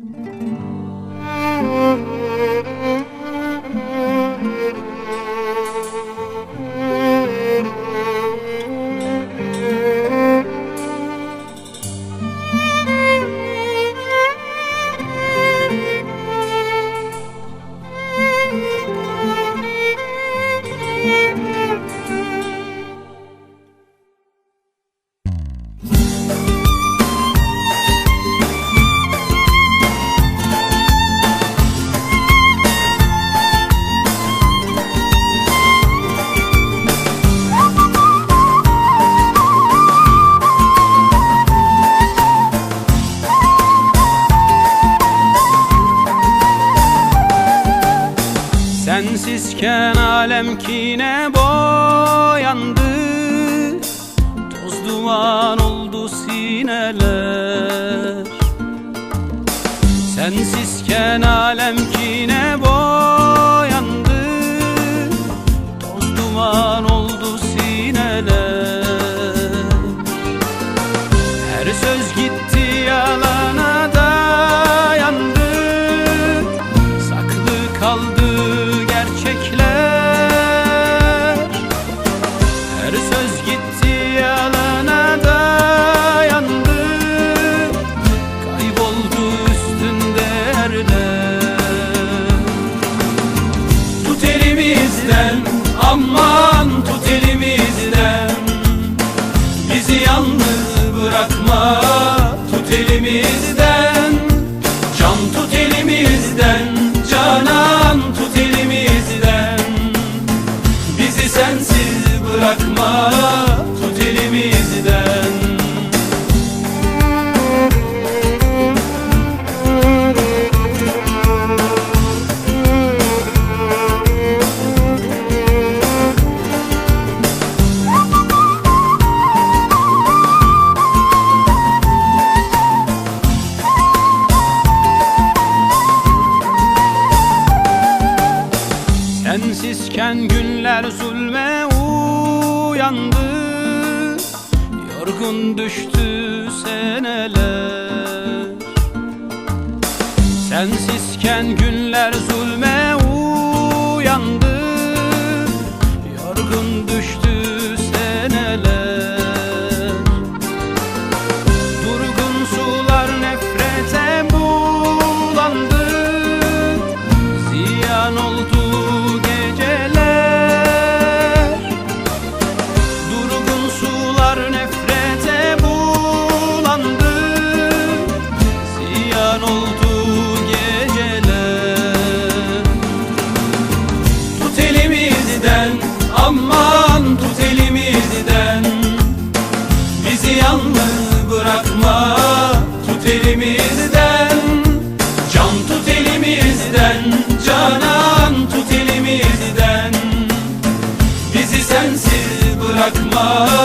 Mm-hmm. Sensizken alem kine boyandı. Toz duman oldu sineler. Sensizken alem elimizden Sensizken günler zulme uyandı. Yorgun düştü seneler. Sensizken günler nagma